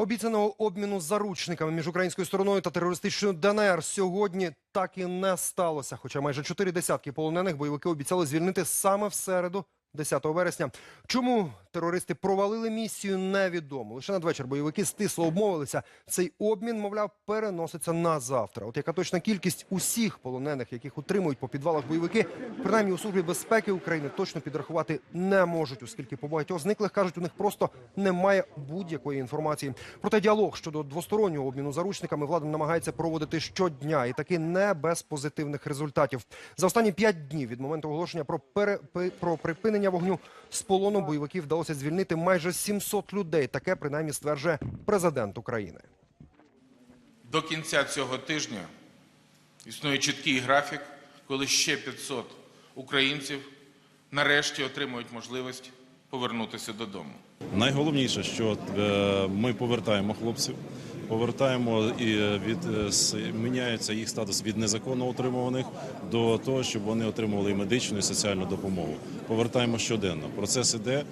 Обіцяного обміну заручниками між українською стороною та терористичною ДНР сьогодні так і не сталося. Хоча майже чотири десятки полонених бойовики обіцяли звільнити саме в середу, 10 вересня. Чому терористи провалили місію, невідомо. Лише надвечір бойовики стисло обмовилися. Цей обмін, мовляв, переноситься на завтра. От яка точна кількість усіх полонених, яких утримують по підвалах бойовики, принаймні у службі безпеки України точно підрахувати не можуть, оскільки по багатьох зниклих кажуть, у них просто немає будь-якої інформації. Проте діалог щодо двостороннього обміну заручниками влада намагається проводити щодня, і таки не без позитивних результатів. За останні п'ять днів від моменту оголошення про пере... про припинення вогню з полону бойовиків вдалося звільнити майже 700 людей. Таке принаймні стверджує президент України. До кінця цього тижня існує чіткий графік, коли ще 500 українців нарешті отримують можливість повернутися додому. Найголовніше, що е, ми повертаємо хлопців, повертаємо і е, від е, міняється їх статус від незаконно утримуваних до того, щоб вони отримували і медичну і соціальну допомогу. Повертаємо щоденно. Процес іде.